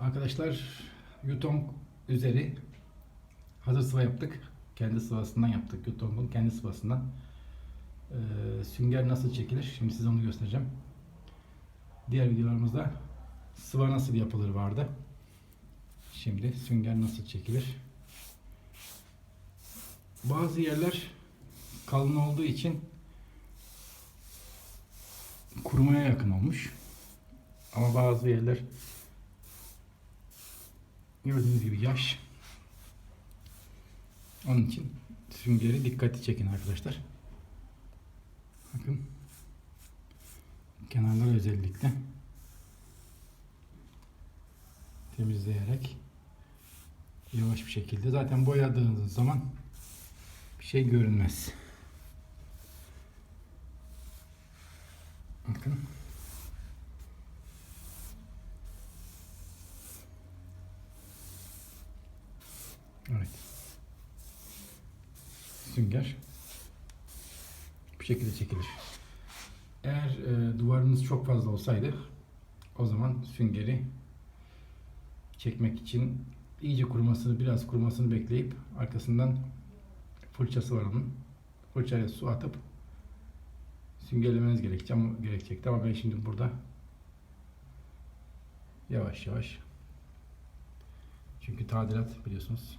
Arkadaşlar Yutong üzeri hazır sıva yaptık. Kendi sıvasından yaptık. Yutong'un kendi sıvasından. Ee, sünger nasıl çekilir? Şimdi size onu göstereceğim. Diğer videolarımızda sıva nasıl yapılır vardı. Şimdi sünger nasıl çekilir? Bazı yerler kalın olduğu için kurumaya yakın olmuş. Ama bazı yerler gördüğünüz gibi yaş. Onun için süngeri dikkati çekin arkadaşlar. Bakın. Kenarları özellikle temizleyerek yavaş bir şekilde zaten boyadığınız zaman bir şey görünmez. Bakın. Evet. Sünger bu şekilde çekilir. Eğer e, duvarınız çok fazla olsaydı o zaman süngeri çekmek için iyice kurumasını, biraz kurumasını bekleyip arkasından fırçası var onun. Fırçayla su atıp süngerlemeniz gerekecek gerekecekti ama ben şimdi burada yavaş yavaş çünkü tadilat biliyorsunuz.